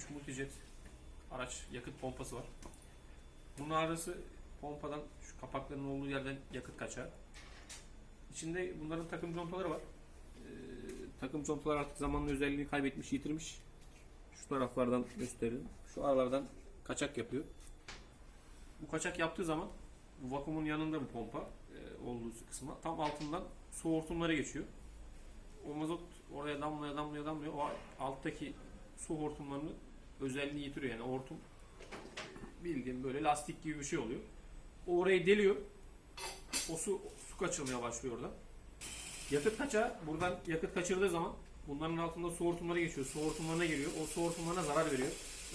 V3 Multijet araç yakıt pompası var. Bunun arası pompadan şu kapakların olduğu yerden yakıt kaçağı. İçinde bunların takım contaları var. Ee, takım contalar artık zamanla özelliğini kaybetmiş, yitirmiş. Şu taraflardan gösterelim. Şu aralardan kaçak yapıyor. Bu kaçak yaptığı zaman bu vakumun yanında bu pompa e, olduğu kısma tam altından su hortumları geçiyor. O mazot oraya damlaya damlaya damlıyor. O alttaki su hortumlarını özelliği yitiriyor. Yani hortum bildiğim böyle lastik gibi bir şey oluyor. Orayı deliyor. O su, su kaçırmaya başlıyor orada. Yakıt kaçağı buradan yakıt kaçırdığı zaman bunların altında su hortumları geçiyor. Su hortumlarına geliyor. O su hortumlarına zarar veriyor.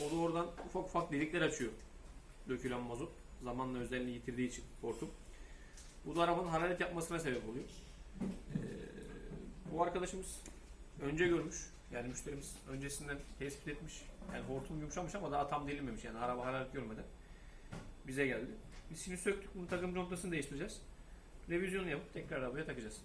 O da oradan ufak ufak delikler açıyor. Dökülen mazot. Zamanla özelliğini yitirdiği için hortum. Bu da arabanın hararet yapmasına sebep oluyor. Ee, bu arkadaşımız önce görmüş. Yani müşterimiz öncesinden tespit etmiş. Yani hortum yumuşamış ama daha tam delinmemiş. Yani araba hararet görmeden bize geldi. Biz şimdi söktük. Bunun takım contasını değiştireceğiz. Revizyonu yapıp tekrar arabaya takacağız.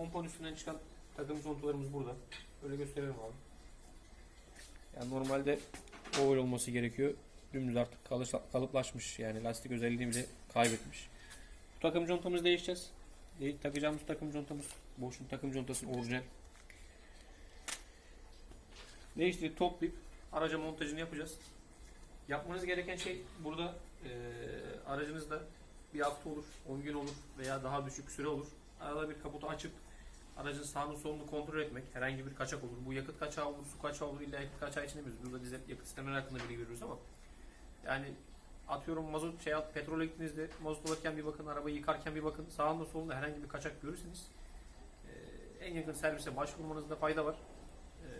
Pompanın üstünden çıkan takım contalarımız burada. Öyle gösterelim abi. Yani normalde oval olması gerekiyor. Dümdüz artık kalış, kalıplaşmış yani lastik özelliğini bile kaybetmiş. Bu takım contamızı değişeceğiz. De- takacağımız takım contamız boşun takım contası orijinal. Değiştirip toplayıp araca montajını yapacağız. Yapmanız gereken şey burada eee aracınızda bir hafta olur, 10 gün olur veya daha düşük süre olur. Arada bir kaputu açıp aracın sağını solunu kontrol etmek. Herhangi bir kaçak olur. Bu yakıt kaçağı olur, su kaçağı olur. İlla yakıt kaçağı için demiyoruz. Burada dizel yakıt sistemleri hakkında bilgi veriyoruz ama yani atıyorum mazot şey petrol gittiğinizde mazot alırken bir bakın, arabayı yıkarken bir bakın. Sağında solunda herhangi bir kaçak görürseniz eee, en yakın servise başvurmanızda fayda var. Eee,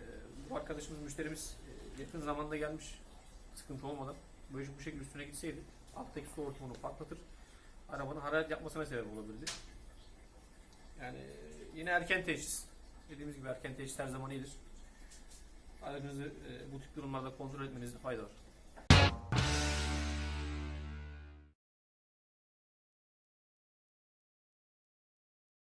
bu arkadaşımız, müşterimiz eee, yakın zamanda gelmiş sıkıntı olmadan böyle bu şekilde üstüne gitseydi alttaki su hortumunu patlatır arabanın hararet yapmasına sebep olabilirdi. Yani e, yine erken teşhis. Dediğimiz gibi erken teşhis her zaman iyidir. E, bu tip durumlarda kontrol etmenizde fayda var.